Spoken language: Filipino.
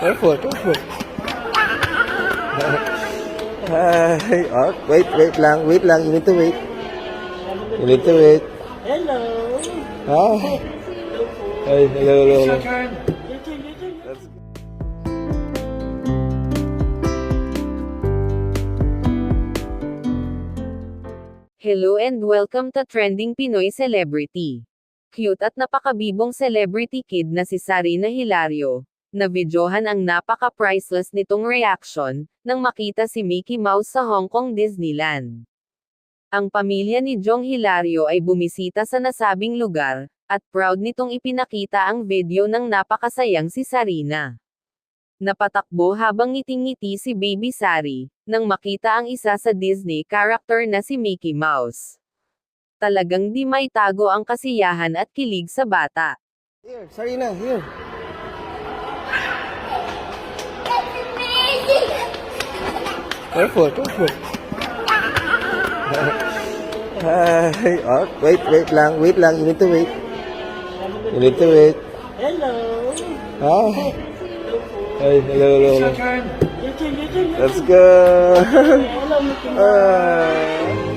Careful, careful. Hi. Oh, wait, wait lang, wait lang. You need to wait. You need to wait. Hello. Hi. Hi, hello, hello, hello. turn. Your turn, your turn. That's Hello and welcome to Trending Pinoy Celebrity. Cute at napakabibong celebrity kid na si Sarina Hilario, na videohan ang napaka-priceless nitong reaction, nang makita si Mickey Mouse sa Hong Kong Disneyland. Ang pamilya ni Jong Hilario ay bumisita sa nasabing lugar, at proud nitong ipinakita ang video ng napakasayang si Sarina. Napatakbo habang ngiting-ngiti si Baby Sari, nang makita ang isa sa Disney character na si Mickey Mouse. Talagang di may tago ang kasiyahan at kilig sa bata. Here, Sarina, here. Careful, careful. Hi. Oh, wait, wait lang, wait lang. You need to wait. You need to wait. Hello. Hi. Hi, hello, hello, hello. turn. Your turn, your turn. your Let's turn. go. Hello, Mickey Mouse. Hi.